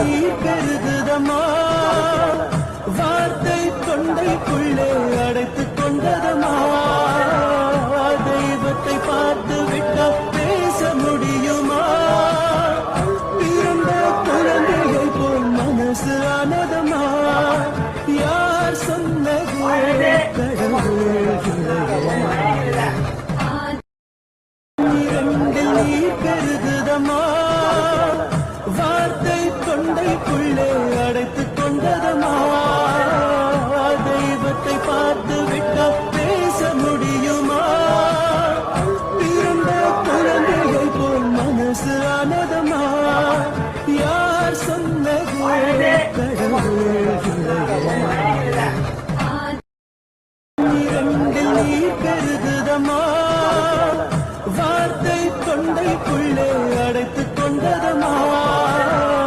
நீ பெருகுதமா வார்த்தை தொண்டைக்குள்ளே அடைத்து கொண்டதமா தெய்வத்தை பார்த்து விட்டா பேச முடியுமா? பிறந்த குழந்தையை போல் மனசு ஆனதமா யார் சொன்னது? நீ பெருகுதமா தொண்டைக்குள்ளே அடைத்து கொண்டதமா தெய்வத்தை பார்த்து விட்டா பேச முடியுமா? பிறந்த குழந்தையை போல் மனசு ஆனதமா யார் சொன்னது? இரண்டில் நீ கருதுதமா